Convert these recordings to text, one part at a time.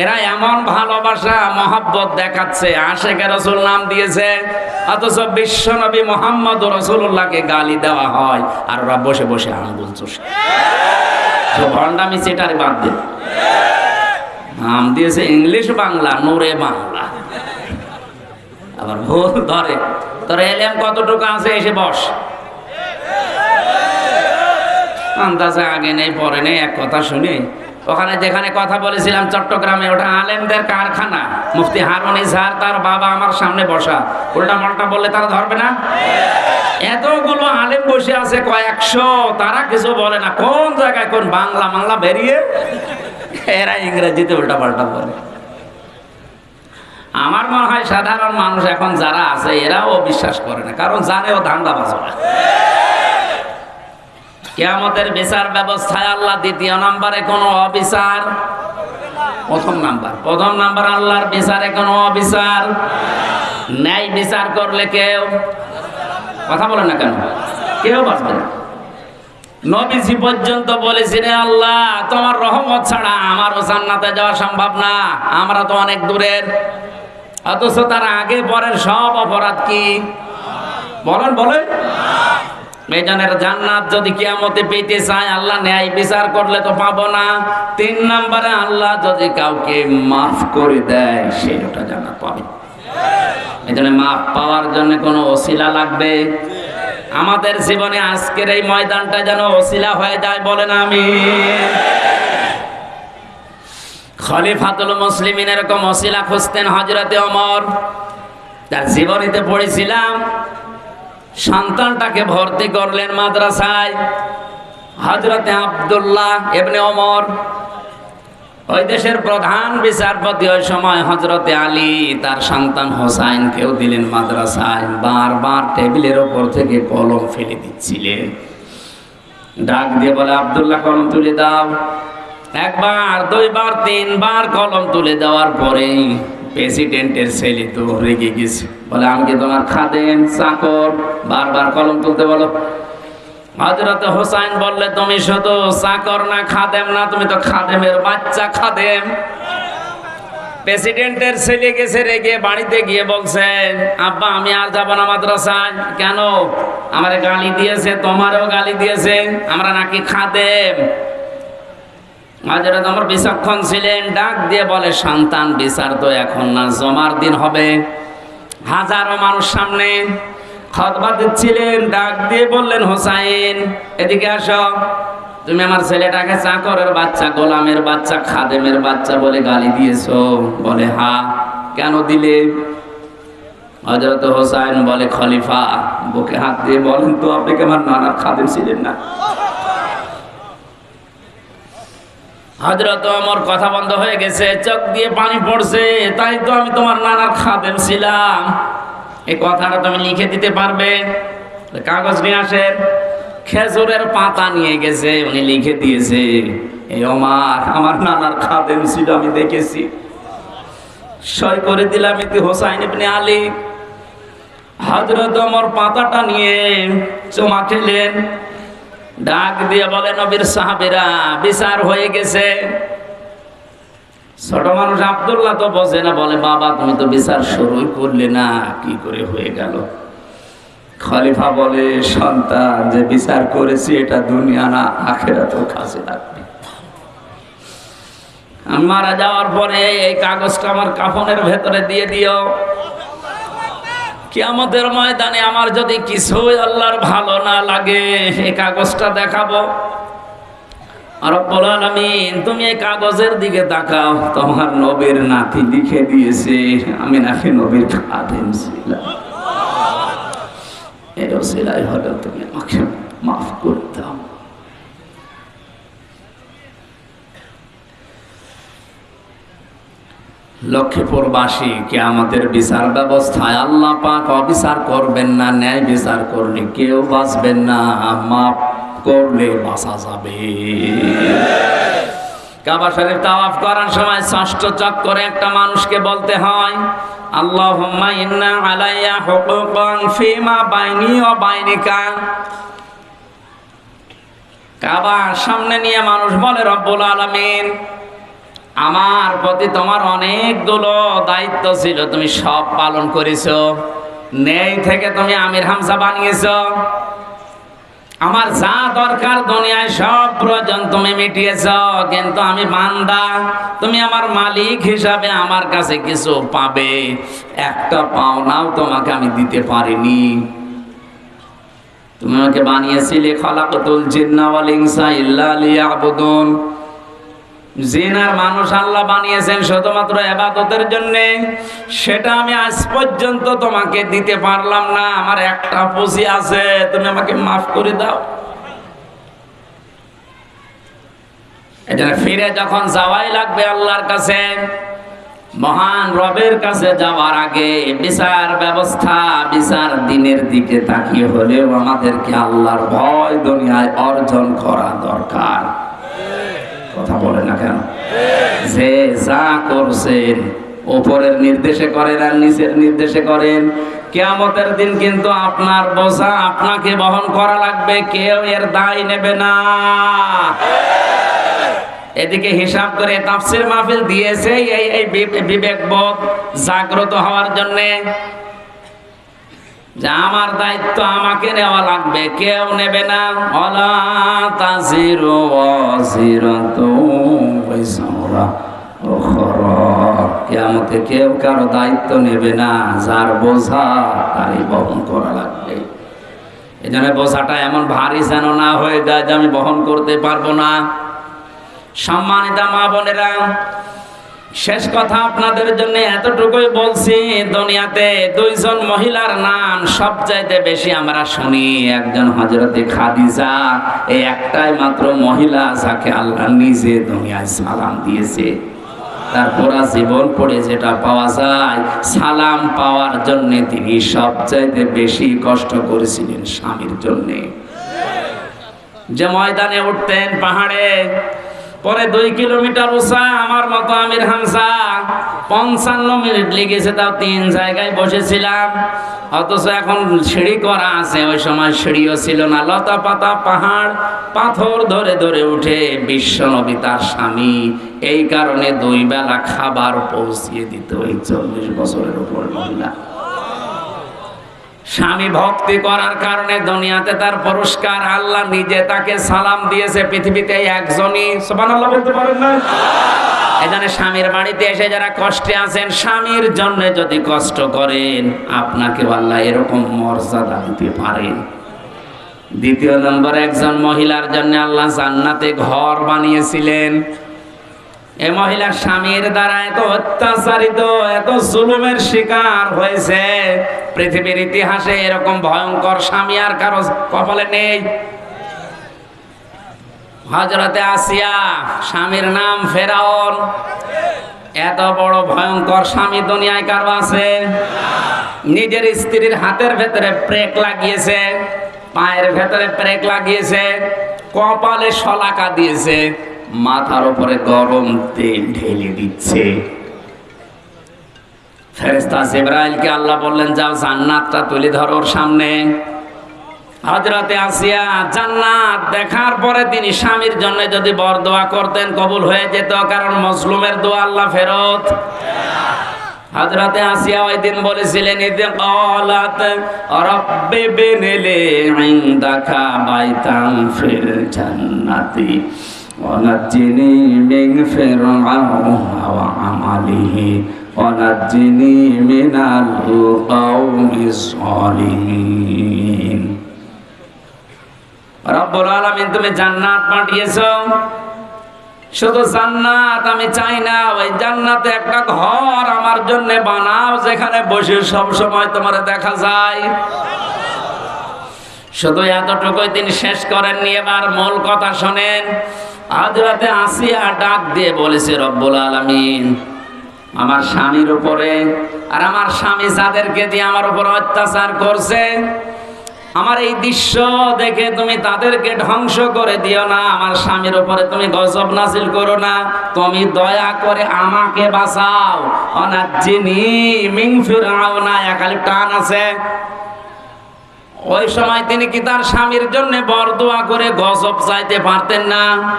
এরা এমন ভালোবাসা, মহাব্বত দেখাচ্ছে। আশেখ রসুল নাম দিয়েছে, অথচ বিশ্ব নবী মোহাম্মদ রসুল্লাহকে গালি দেওয়া হয়, আর ওরা বসে বসে আঙ্গুল চুষে। বাদ নাম দিয়েছে ইংলিশ বাংলা, নূরে বাংলা। আবার ভুল ধরে। তোর এলেম কতটুকু আছে, এসে বস। আন্দাজে আগে নেই, পরে নেই, এক কথা শুনি। ওখানে যেখানে কথা বলেছিলাম চট্টগ্রামে, ওটা আলেমদের কারখানা। মুফতি হারুন ইজহার তার বাবা আমার সামনে বসা। উল্টা পাল্টা বললে তারা ধরবে না? এতগুলো আলেম বসে আছে কয়েকশো, তারা কিছু বলে না। কোন জায়গায় কোন বাংলা বাংলা বেরিয়ে? এরা ইংরেজিতে উল্টা পাল্টা বলে। আমার মনে হয় সাধারণ মানুষ এখন যারা আছে, এরাও বিশ্বাস করে না, কারণ জানে ও ধান্দা বাজনা কেয়ামতের বিচার ব্যবস্থায় আল্লাহ দ্বিতীয় নাম্বারে কোনো অবিচার? প্রথম নাম্বার। প্রথম নাম্বার, আল্লাহর বিচারে কোনো অবিচার? ন্যায় বিচার করলে কেউ কথা বলে না কেন? কেউ বাঁচবে না। নবীজি পর্যন্ত বলেছিলেন আল্লাহ, তোমার রহমত ছাড়া আমারও জান্নাতে যাওয়া সম্ভব না। আমরা তো অনেক দূরের। অথচ তার আগে পরের সব অপরাধ কি? বলেন বলেন। মেজানের জান্নাত যদি কিয়ামতে পেতে চায়, আল্লাহ ন্যায় বিচার করলে তো পাবো না। তিন নম্বরে আল্লাহ যদি কাউকে মাফ করে দেয় সেটা জান্নাত পাবে। এই জন্য মাফ পাওয়ার জন্য কোনো অশিলা লাগবে? আমাদের জীবনে আজকের এই ময়দানটা যেন অশিলা হয়ে যায় বলেন আমি। খলিফাতুল মুসলিমিন এরকম অশিলা খুঁজতেন হজরতে অমর তার জীবনীতে পড়েছিলাম সন্তানটাকে ভর্তি করলেন মাদ্রাসায়। হজরতে আবদুল্লাহ এমনি অমর ওই দেশের প্রধান বিচারপতি ওই সময় হজরতে আলী, তার সন্তান হোসাইনকেও দিলেন মাদ্রাসায়। বারবার টেবিলের ওপর থেকে কলম ফেলে দিচ্ছিলেন। ডাক দিয়ে বলে, আবদুল্লাহ, কলম তুলে দাও। একবার, দুইবার, তিনবার কলম তুলে দেওয়ার পরেই প্রেসিডেন্টের ছেলে তো রেগে গেছে। বলে আমি কি তোমার খাদেম চাকর। বারবার কলম তুলতে বলো। হজরত হোসাইন বললে, তুমি শুধু চাকর না, খাদেম না, তুমি তো খাদেমের বাচ্চা, খাদেম। প্রেসিডেন্টের ছেলে গেছে রেগে বাড়িতে গিয়ে বলছেন আব্বা, আমি আর যাব না মাদ্রাসায়। কেন? আমার গালি দিয়েছে, তোমারও গালি দিয়েছে, আমরা নাকি খাদেম। হজরত আমার বিচক্ষণ ছিলেন, ডাক দিয়ে বলে, সন্তান বিচার তো এখন না, জমার দিন হবে। হাজারো মানুষ সামনে খতবা দিচ্ছিলেন, ডাক দিয়ে বললেন, হোসাইন, এদিকে আসো। তুমি আমার ছেলেটাকে চাকরের বাচ্চা, গোলামের বাচ্চা, খাদেমের বাচ্চা বলে গালি দিয়েছ। বলে, হা, কেন দিলে? হজরত হোসাইন বলে, খলিফা, বুকে হাত দিয়ে বলেন তো, আপনি আমার নানার খাদেম ছিলেন না? হজরত আমার কথা বন্ধ হয়ে গেছে, চোখ দিয়ে পানি পড়ছে, তাই তো আমি তোমার নানার খাদেম ছিলাম। এই কথাটা তুমি লিখে দিতে পারবে। কাগজ নিয়ে আসেন। খেজুরের পাতা নিয়ে গেছে, উনি লিখে দিয়েছে এই আমার আমার নানার খাদেম ছিল, আমি দেখেছি। সই করে দিলাম এতে হোসাইন ইবনে আলী। হজরত আমার পাতাটা নিয়ে চমা খেলেন। ডাক দিয়ে বলে, নবীর সাহাবেরা, বিচার হয়ে গেছে। ছোট মানুষ আবদুল্লাহ তো বোঝে না, বলে, বাবা, তুমি তো বিচার শুরুই করলে না, কি করে হয়ে গেল? খলিফা বলে, সন্তান, যে বিচার করেছি, এটা দুনিয়া না আখেরা তো কাজে লাগবে। আমি মারা যাওয়ার পরে এই কাগজটা আমার কাফনের ভেতরে দিয়ে দিও। কিয়ামতের ময়দানে আমার যদি কিছুই আল্লাহর ভালো না লাগে এই কাগজটা দেখাবো। আর আলামিন, তুমি এই কাগজের দিকে তাকাও। তোমার নবীর নাতি লিখে দিয়েছে, আমি নাকি নবীর খাদেম ছিলাম। এরও সেলাই হলো তুমি আমাকে মাফ করে দাও। লক্ষ্মীপুরবাসী কে আমাদের বিচার ব্যবস্থায় আল্লাহ পাক অবিচার করবেন না, ন্যায় বিচার করলে কেউ বাঁচবেন না, মাফ করলে বাঁচা যাবে। কাবা শরীফ তাওয়াফ করার সময় ষষ্ঠ চক্করে একটা মানুষকে বলতে হয়, আল্লাহুম্মা ইন্না আলাইয়া হুকুকান ফিমা বাইনি ওয়া বাইনিকা। কাবা সামনে নিয়ে মানুষ বলে, রব্বুল আলামিন আমার প্রতি তোমার অনেকগুলো দায়িত্ব ছিল, তুমি সব পালন করেছ। নেই থেকে তুমি আমির হামসা বানিয়েছ। আমার যা দরকার দুনিয়ায় সব প্রয়োজন তুমি মিটিয়েছ, কিন্তু আমি বান্দা, তুমি আমার মালিক হিসাবে আমার কাছে কিছু পাবে, একটা পাওনাও তোমাকে আমি দিতে পারিনি। তুমি আমাকে বানিয়েছিলে খলাকতুল জিন্না ওয়াল ইনসা ইল্লা লিয়াবুদুন। জিন আর মানুষ আল্লাহ বানিয়েছেন শুধুমাত্র এবাদতের জন্য, সেটা আমি আজ পর্যন্ত তোমাকে দিতে পারলাম না। আমার একটা পুঁজি আছে, তুমি আমাকে মাফ করে দাও। এজন্য ফিরে যখন যাওয়াই লাগবে আল্লাহর কাছে, মহান রবের কাছে যাওয়ার আগে বিচার ব্যবস্থা, বিচার দিনের দিকে তাকিয়ে হলেও আমাদেরকে আল্লাহর ভয় দুনিয়ায় অর্জন করা দরকার। কথা বলে না কেন? যে যা করছেন ওপরের নির্দেশে করেন আর নিচের নির্দেশে করেন, কেয়ামতের দিন কিন্তু আপনার বোঝা আপনাকে বহন করা লাগবে, কেউ এর দায় নেবে না। এদিকে হিসাব করে তাফসির মাহফিল দিয়েছে এই বিবেকবোধ জাগ্রত হওয়ার জন্যে। যে আমার দায়িত্ব আমাকে নেওয়া লাগবে, কেউ নেবে না। অলা তাজিরু বিসরা উখরা। কেউ কারও দায়িত্ব নেবে না, যার বোঝা তারই বহন করা লাগবে। এই জন্য বোঝাটা এমন ভারী যেন না হয়ে যায় যে আমি বহন করতে পারব না। সম্মানিতা মা বোনেরা শেষ কথা আপনাদের জন্য এতটুকুই বলছি, দুনিয়াতে দুইজন মহিলার নাম সবচাইতে বেশি আমরা শুনি, একজন হজরতে খাদিজা, এই একটাই মাত্র মহিলা যাকে আল্লাহ নিজে দুনিয়ায় সালাম দিয়েছে। তার পুরা জীবন পড়ে যেটা পাওয়া যায়, সালাম পাওয়ার জন্য তিনি সবচাইতে বেশি কষ্ট করেছিলেন স্বামীর জন্যে। যে ময়দানে উঠতেন পাহাড়ে পরে দুই কিলোমিটার উঁচা আমার মতো আমির হামসা পঞ্চান্ন মিনিট লেগেছে তাও তিন জায়গায় বসেছিলাম। অথচ এখন সিঁড়ি করা আছে, ওই সময় সিঁড়িও ছিল না। লতা পাতা পাহাড়, পাথর ধরে ধরে উঠে বিশ্বনবী তার স্বামী। এই কারণে দুই বেলা খাবার পৌঁছিয়ে দিত এই চল্লিশ বছরের উপর মহিলা। স্বামী ভক্তি করার কারণে দুনিয়াতে তার পুরস্কার আল্লাহ নিজে তাকে সালাম দিয়েছে, পৃথিবীতে একজনই। সুবহানাল্লাহ বলতে পারেন না? এখানে স্বামীর বাড়িতে এসে যারা কষ্টে আছেন, স্বামীর জন্য যদি কষ্ট করেন, আপনাকে আল্লাহ এরকম মর্যাদা দিতে পারেন দ্বিতীয় নম্বর একজন মহিলার জন্য আল্লাহ জান্নাতে ঘর বানিয়েছিলেন। এ মহিলার স্বামীর দ্বারা এত অত্যাচারিত, এত জুলুমের শিকার হয়েছে। পৃথিবীর ইতিহাসে এরকম ভয়ঙ্কর স্বামী আর কারও কপালে নেই। হজরতে আসিয়া, স্বামীর নাম ফেরাউন। এত বড় ভয়ঙ্কর স্বামী দুনিয়ায় কারও আছে? নিজের স্ত্রীর হাতের ভেতরে প্রেক লাগিয়েছে, পায়ের ভেতরে প্রেক লাগিয়েছে, কপালে শলাকা দিয়েছে। মাথার উপরে গরম তেল ঢেলে দিচ্ছে। ফেরেস্তা জিব্রাইলকে আল্লাহ বললেন, যাও জান্নাতটা তুলে ধরো ওর সামনে। হজরতে আসিয়া জান্নাত দেখার পরে তিনি স্বামীর জন্য যদি বর দোয়া করতেন, কবুল হয়ে যেত, কারণ মজলুমের দোয়া আল্লাহ ফেরত। হজরতে আসিয়া ওই দিন বলেছিলেন, ইদে কলাত রব্বি বিনিলি ইনদাকা বাইতান ফিল জান্নাতি। ونجني من فرعون وعمله ونجني من القوم الظالمين রব্বুল আলামিন তুমি জান্নাত পাঠিয়েছো শুধু জান্নাত আমি চাই না ওই জান্নাতে একটা ঘর আমার জন্য বানাও যেখানে বসে সব সময় তোমার দেখা যায় শুধু এতটুকুই তিনি শেষ করেননি এবার মূল কথা শোনেন আজ রাতে আসিয়া ডাক দিয়ে বলেছে, রব্বুল আলামিন, আমার স্বামীর উপরে আর আমার স্বামী যাদেরকে দিয়ে আমার উপর অত্যাচার করছে, আমার এই দৃশ্য দেখে তুমি তাদেরকে ধ্বংস করে দিও না। আমার স্বামীর উপরে তুমি গজব নাসিল করো না। তুমি দয়া করে আমাকে বাঁচাও। অনাজ্জিনি মিং ফিরাও না একালি টান আছে। ওই সময় তিনি কি তার স্বামীর জন্য বরদোয়া করে গজব চাইতে পারতেন না?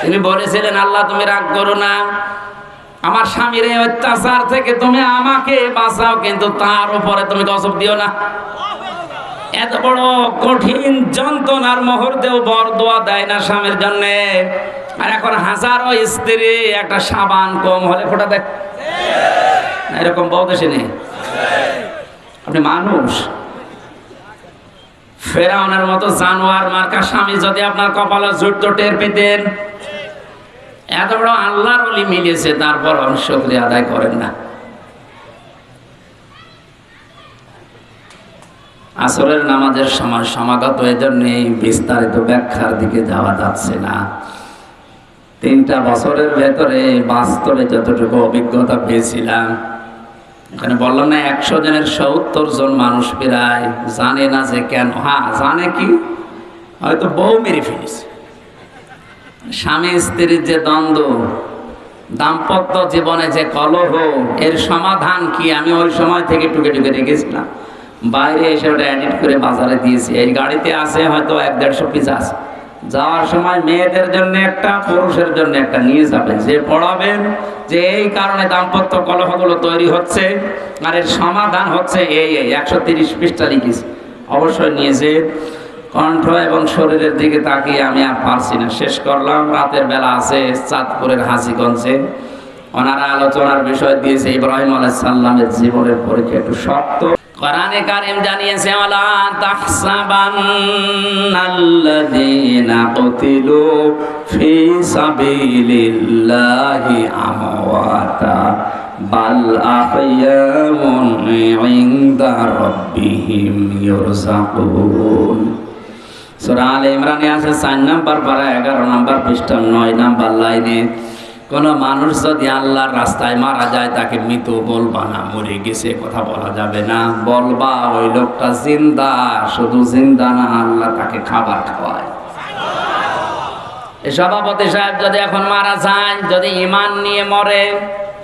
তিনি বলেছিলেন, আল্লাহ, তুমি রাগ করো না। আমার স্বামীর এই অত্যাচার থেকে তুমি আমাকে বাঁচাও, কিন্তু তার উপরে তুমি গজব দিও না। এত বড় কঠিন যন্ত্রণার মুহূর্তেও বর দোয়া দেয় না স্বামীর জন্য। আর এখন হাজারো স্ত্রী একটা সাবান কম হলে ফোটা দেয়। এরকম বউ দেশে নেই। আপনি মানুষ। ফেরাউনের মতো জানোয়ার মার্কা স্বামী যদি আপনার কপালে জুট টের পেতেন, এত বড় আল্লাহর অলি মিলেছে তারপর শুক্রিয়া আদায় করেন না। আসরের নামাজের সময় সমাগত এই জন্য এই বিস্তারিত ব্যাখ্যার দিকে যাওয়া যাচ্ছে না। তিনটা বছরের ভেতরে বাস্তবে যতটুকু অভিজ্ঞতা পেয়েছিলাম এখানে বললাম না, একশো জনের সত্তর জন মানুষ প্রায় জানে না যে কেন। হ্যাঁ জানে কি? হয়তো বউ মেরে ফেলেছে। স্বামী স্ত্রীর যে দ্বন্দ্ব, দাম্পত্য জীবনে যে কলহ, এর সমাধান কি? আমি ওই সময় থেকে টুকে টুকে রেখেছিলাম। বাইরে এসে ওটা এডিট করে বাজারে দিয়েছি। এই গাড়িতে আছে হয়তো এক দেড়শো পিস আছে। যাওয়ার সময় মেয়েদের জন্য একটা, পুরুষের জন্য একটা নিয়ে যাবেন যে পড়াবেন যে এই কারণে দাম্পত্য কলহগুলো তৈরি হচ্ছে, আর এর সমাধান হচ্ছে এই এই একশো তিরিশ পৃষ্ঠা লিখিস অবশ্যই নিয়েছে কণ্ঠ এবং শরীরের দিকে তাকিয়ে আমি আর পারছি না। শেষ করলাম, রাতের বেলা আছে চাঁদপুরের হাসিগঞ্জে। ওনারা আলোচনার বিষয় দিয়েছে ইব্রাহিম আলাইহিস সাল্লামের জীবনের পরীক্ষা। একটু শক্ত। কোরআনে কারিম জানিয়েছে, ওয়ালা তাহসাবান্নাল্লাযীনা কুতিলু ফি সাবিলিল্লাহি আমওয়াতা, বাল আহইয়াউন ইনদা রাব্বিহিম ইরযাকুন সূরা আলে ইমরানে আছে 4 নাম্বার পারা 11 নাম্বার পৃষ্ঠা 9 নাম্বার লাইনে কোন মানুষ যদি আল্লাহর রাস্তায় মারা যায়, তাকে মৃত বলবা না, মরে গেছে, কথা বলা যাবে না। বলবা, ওই লোকটা জিন্দা, শুধু জিন্দা না, আল্লাহ তাকে খাবার খাওয়ায়। সভাপতি সাহেব যদি এখন মারা যায়, যদি ইমান নিয়ে মরে,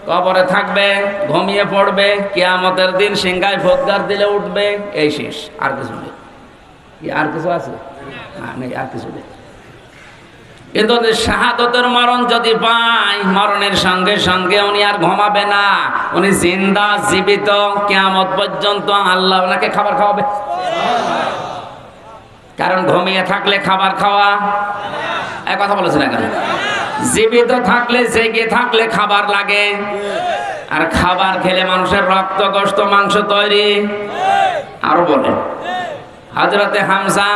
কবরে থাকবে, ঘুমিয়ে পড়বে, কিয়ামতের দিন সিংহায় ফোৎকার দিলে উঠবে, এই শেষ, আর কিছু নেই। আর কিছু আছে? না, নেই, আর কিছু নেই। যে শাহাদতের মরণ যদি পায়, মরণের সঙ্গে সঙ্গে উনি আর ঘুমাবে না। উনি জিন্দা, জীবিত, কেয়ামত পর্যন্ত আল্লাহ ওনাকে খাবার খাওয়াবে। কারণ ঘুমিয়ে থাকলে খাবার খাওয়া। এক কথা বলেছে না কেন? জীবিত থাকলে, জেগে থাকলে খাবার লাগে। আর খাবার খেলে মানুষের রক্ত গোস্ত মাংস তৈরি। আরও বলে হাজরতে হামসা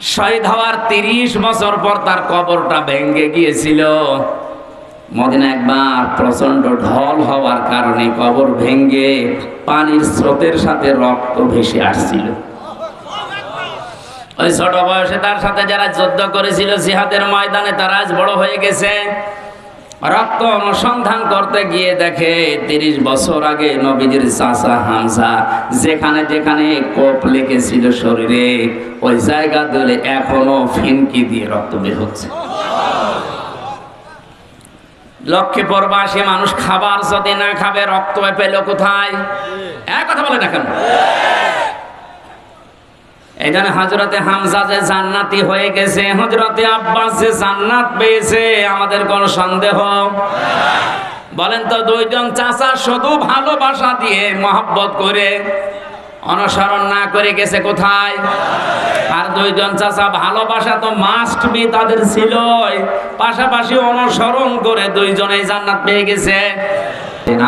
শহীদ হওয়ার তিরিশ বছর পর তার কবরটা ভেঙ্গে গিয়েছিল। মদিনা একবার প্রচণ্ড ঢল হওয়ার কারণে কবর ভেঙ্গে পানির স্রোতের সাথে রক্ত ভেসে আসছিল। ওই ছোট বয়সে তার সাথে যারা যুদ্ধ করেছিল জিহাদের ময়দানে তারা আজ বড় হয়ে গেছে। রক্ত অনুসন্ধান করতে গিয়ে দেখে তিরিশ বছর আগে নবীজির চাষা হামসা যেখানে যেখানে কোপ লেগেছিল শরীরে, ওই জায়গা দিলে এখনও ফিনকি দিয়ে রক্ত বের হচ্ছে। লক্ষ্যে পরবাসী মানুষ খাবার যদি না খাবে, রক্ত পেল কোথায়? এক কথা বলে না কেন এই জন্য হজরতে হামজা যে জান্নাতি হয়ে গেছে হজরতে আব্বাস যে জান্নাত পেয়েছে, আমাদের কোন সন্দেহ? বলেন তো দুইজন চাচা শুধু ভালোবাসা দিয়ে মহব্বত করে, অনুসরণ না করে গেছে কোথায়? আর দুইজন চাচা ভালোবাসা তো মাস্ট বি তাদের ছিল পাশাপাশি অনুসরণ করে দুইজনেই জান্নাত পেয়ে গেছে।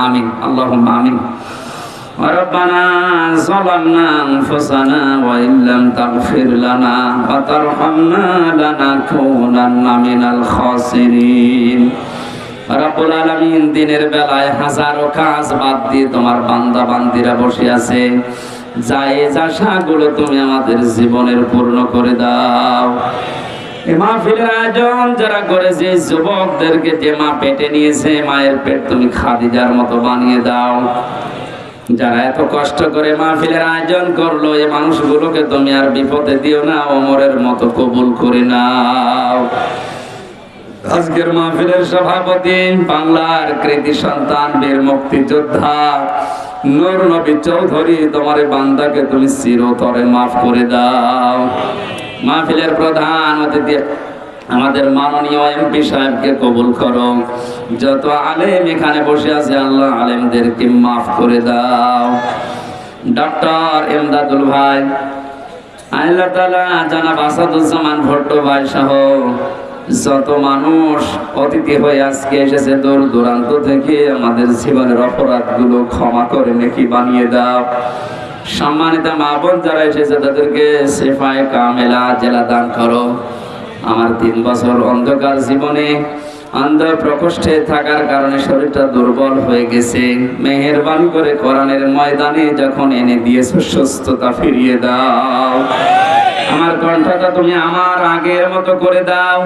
আমিন আল্লাহ আমিন। ربنا ظلمنا أنفسنا وإن لم تغفر لنا وترحمنا لنكونن من الخاسرين রব্বুল আলামিন দিনের বেলায় হাজারো কাজ বাদ দিয়ে তোমার বান্দা বান্দিরা বসে আছে জায়েজ আশাগুলো তুমি আমাদের জীবনের পূর্ণ করে দাও এ মাহফিলের আয়োজন যারা করেছে যুবকদেরকে যে মা পেটে নিয়েছে মায়ের পেট তুমি খাদিজার মতো বানিয়ে দাও যারা এত কষ্ট করে মাহফিলের আয়োজন করল এই মানুষগুলোকে তুমি আর বিপদে দিও না ওমরের মতো কবুল করে নাও। আজকের মাহফিলের সভাপতি, বাংলার কৃতি সন্তান, বীর মুক্তিযোদ্ধা নূর নবী চৌধুরী, তোমার বান্দাকে তুমি চিরতরে মাফ করে দাও। মাহফিলের প্রধান অতিথি আমাদের মাননীয় এমপি সাহেবকে কবুল করো। যত আলেম এখানে বসে আছে, আল্লাহ আলেমদেরকে মাফ করে দাও। ডক্টর এমদাদুল ভাই, আল্লাহ তালা জানাব আসাদুজ্জামান ভট্ট ভাই সহ যত মানুষ অতিথি হয়ে আজকে এসেছে, দূর দূরান্ত থেকে আমাদের জীবনের অপরাধগুলো ক্ষমা করে নাকি বানিয়ে দাও। সম্মানিত মা বোন যারা এসেছে, তাদেরকে সেফায় কামেলা জেলা দান করো। আমার তিন বছর অন্ধকার জীবনে অন্ধ প্রকোষ্ঠে থাকার কারণে শরীরটা দুর্বল হয়ে গেছে। মেহেরবানি করে কোরআনের ময়দানে যখন এনে দিয়েছ, সুস্থতা ফিরিয়ে দাও। আমার কণ্ঠটা তুমি আমার আগের মতো করে দাও।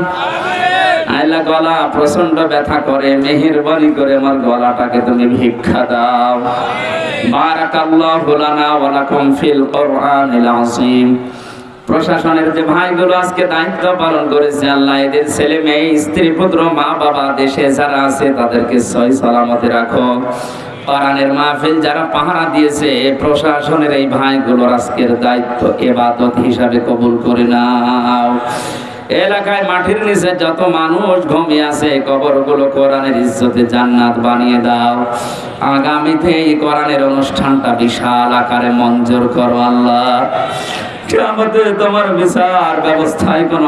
আইলা গলা প্রচণ্ড ব্যথা করে, মেহেরবানি করে আমার গলাটাকে তুমি ভিক্ষা দাও। বারাকাল্লাহু লানা ওয়া লাকুম ফিল কোরআনিল আযীম। প্রশাসনের যে ভাইগুলো আজকে দায়িত্ব পালন করেছে, আল্লাহ এদের ছেলে মেয়ে, স্ত্রী, পুত্র, মা বাবা, দেশে যারা আছে তাদেরকে সই সালামতে রাখো। কোরআনের মাহফিল যারা পাহারা দিয়েছে প্রশাসনের এই ভাইগুলোর আজকের দায়িত্ব এবাদত হিসাবে কবুল করে নাও। এলাকায় মাটির নিচে যত মানুষ ঘুমিয়ে আছে কবরগুলো কোরআনের ইজ্জতে জান্নাত বানিয়ে দাও। আগামীতে এই কোরআনের অনুষ্ঠানটা বিশাল আকারে মঞ্জুর করো আল্লাহ। আমাদের তোমার বিচার ব্যবস্থায় কোনো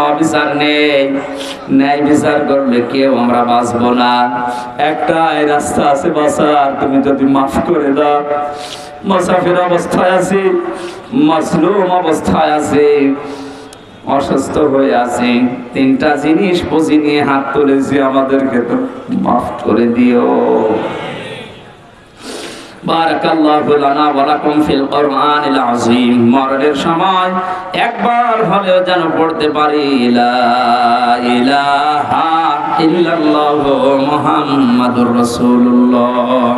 নেই। ন্যায় বিচার করলে কেউ আমরা না। রাস্তা আছে তুমি যদি মাফ করে দাও। মুসাফির অবস্থায় আছি, মাসলুম অবস্থায় আছে, অসুস্থ হয়ে আছে। তিনটা জিনিস পুঁজি নিয়ে হাত তুলেছি, আমাদেরকে তো মাফ করে দিও। বারাকাল্লাহু লানা ওয়া লাকুম ফিল কোরআনিল আযীম। মরণের সময় একবার হলেও যেন পড়তে পারি, লা ইলাহা ইল্লাল্লাহু মুহাম্মাদুর রাসূলুল্লাহ।